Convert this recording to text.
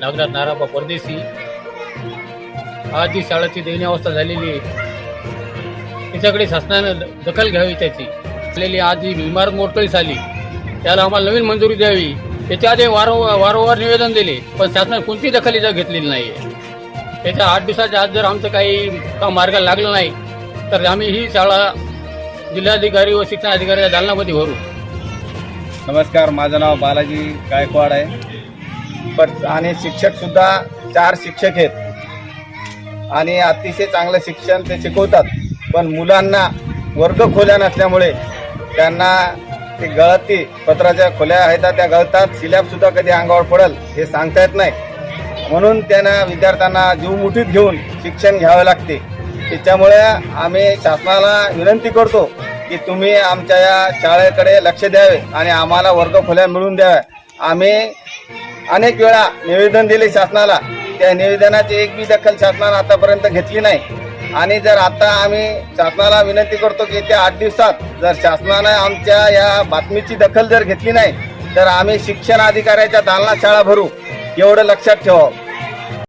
नागनाथ नाराबा परदेशी. आज जी शाळेची दयनीय अवस्था झालेली आहे. तिच्याकडे शासनानं दखल घ्यावी त्याची. असलेली आज जी इमारत मोडकळीस आली. त्याला आम्हाला नवीन मंजुरी द्यावी. त्याच्या आधी वारंवार वारंवार निवेदन दिले. पण शासनाने कोणती दखल इथं घेतलेली नाही त्याच्या आठ दिवसाच्या आज जर आमचं काही काम मार्गाला लागलं नाही तर आम्ही ही शाळा जिल्हाधिकारी व शिक्षण अधिकाऱ्याच्या दालनामध्ये भरू. नमस्कार माझं नाव बालाजी गायकवाड आहे. पण आणि शिक्षकसुद्धा चार शिक्षक आहेत. आणि अतिशय चांगलं शिक्षण ते शिकवतात. पण मुलांना वर्ग खोल्या नसल्यामुळे त्यांना ते गळती पत्राच्या खोल्या आहेत त्या गळतात. सिलॅबसुद्धा कधी अंगावर पडेल हे सांगता येत नाही. म्हणून त्यांना विद्यार्थ्यांना जीव मुठीत घेऊन शिक्षण घ्यावे लागते. त्याच्यामुळे आम्ही शासनाला विनंती करतो की तुम्ही आमच्या या शाळेकडे लक्ष द्यावे आणि आम्हाला वर्ग खोल्या मिळवून द्याव्या. आम्ही अनेक वेळा निवेदन दिले शासनाला. त्या निवेदनाची एक बी दखल शासनानं आतापर्यंत घेतली नाही. आणि जर आता आम्ही शासनाला विनंती करतो की येत्या आठ दिवसात जर शासनानं आमच्या या बातमीची दखल जर घेतली नाही तर आम्ही शिक्षण अधिकाऱ्याच्या दालनात शाळा भरू. एवढं लक्षात ठेवावं.